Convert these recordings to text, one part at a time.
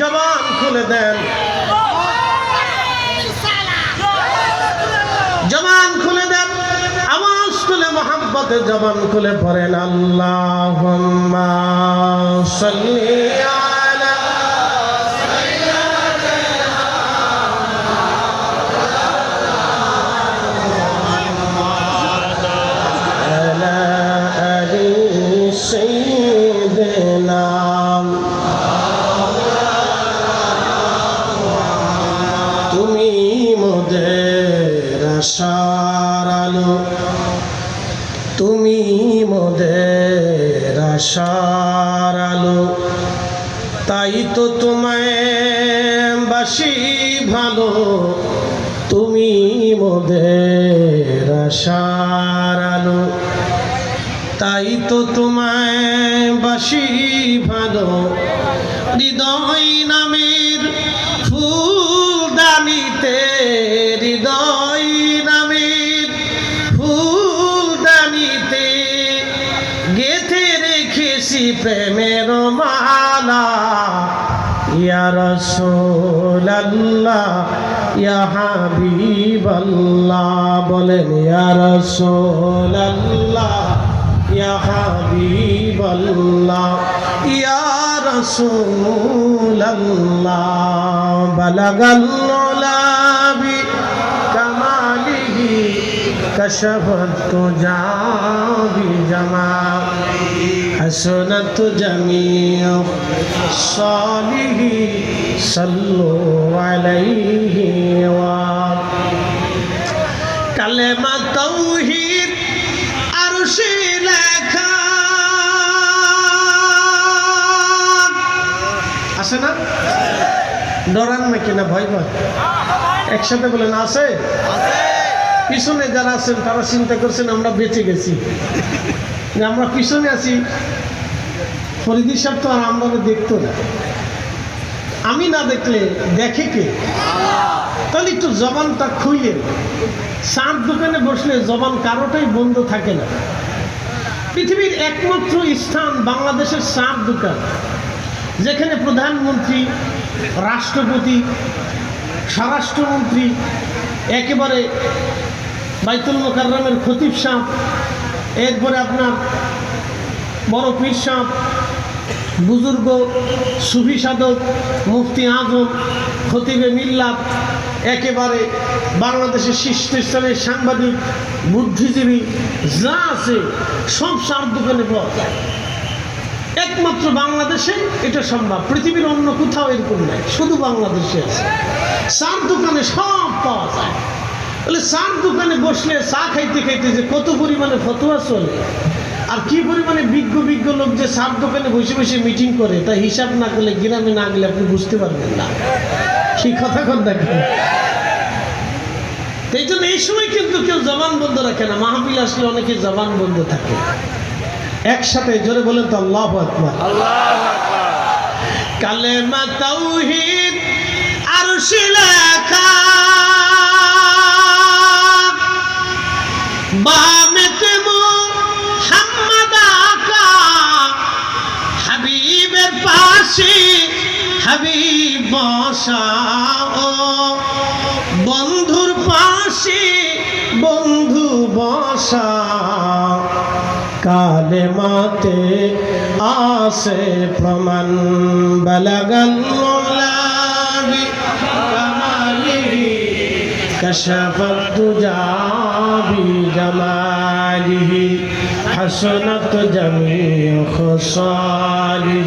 জবান খুলে দেন। জবান খুলে দেন। আওয়াজ তুলে মোহাম্মতে জবান খুলে পড়েন। আল্লাহ সাল্লি মোদের আশার আলো। তুমি মোদের আশার আলো। তাই তো তোমায় বাসি ভালো। তুমি মোদের আশার আলো। তাই তো তোমায় বাসি ভালো। হৃদয় নামের রেখেছি প্রেমের মালা। ইয়া বলেন ইয়া রাসূলাল্লাহ ইয়া হাবিবাল্লাহ ইয়া রাসূলাল্লাহ বালাগাল كشفت تجا بجمال حسنت جميع صالح صلوا عليه কালেমা তৌহিদ আরশে লেখা আছে না ডরান নাকি না ভয় ভয় একসাথে বলেন আছে পিছনে যারা আছেন, তারা চিন্তা করছেন, আমরা বেঁচে গেছি। যে আমরা পিছনে আছি, ফরিদি সাহেব তো আর আমরা দেখতো না। আমি না দেখলে দেখে কে? তাহলে একটু জবানটা খুইলেন। চার দোকানে বসলে জবান কারোটাই বন্ধ থাকে না। পৃথিবীর একমাত্র স্থান বাংলাদেশের চার দোকান, যেখানে প্রধানমন্ত্রী, রাষ্ট্রপতি, স্বরাষ্ট্রমন্ত্রী, একেবারে বাইতুল মোকাররমের খতিব সাহ, এরপরে আপনার বড় পীর সাহ, বুজুর্গ, সুফি সাধক, মুফতি আজম, খতিবে মিল্লাত, একেবারে বাংলাদেশের শীর্ষস্থানের সাংবাদিক, বুদ্ধিজীবী, যা আছে সব সার দোকানে পাওয়া যায়। একমাত্র বাংলাদেশে এটা সম্ভব, পৃথিবীর অন্য কোথাও এরকম নাই, শুধু বাংলাদেশে আছে। সার দোকানে সব পাওয়া যায়। বলে সার দোকানে বসলে চা খাইতে খাইতে যে কত পরিমাণে ফতোয়া চলে? আর কি পরিমাণে বিজ্ঞ বিজ্ঞ লোক যে সার দোকানে বসে বসে মিটিং করে তা হিসাব না করলে গ্রামে না গেলে আপনি বুঝতে পারবেন না। সেই কথা কন দেখেন এই জন্য এই সময় কিন্তু কেউ জবান বন্ধ রাখে না। মাহফিল আসলে অনেকে জবান বন্ধ থাকে। একসাথে জোরে বলেন তো আল্লাহ আকবার। কালেমা তাওহীদ আরশে বসাও বন্ধুর পাশে বন্ধু বসা কালে মাতে আসে প্রমাণ। বলগন কশফতুজাবি জমালিহি, হাসনত জমি খুশালি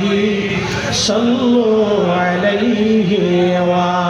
صلوا عليه و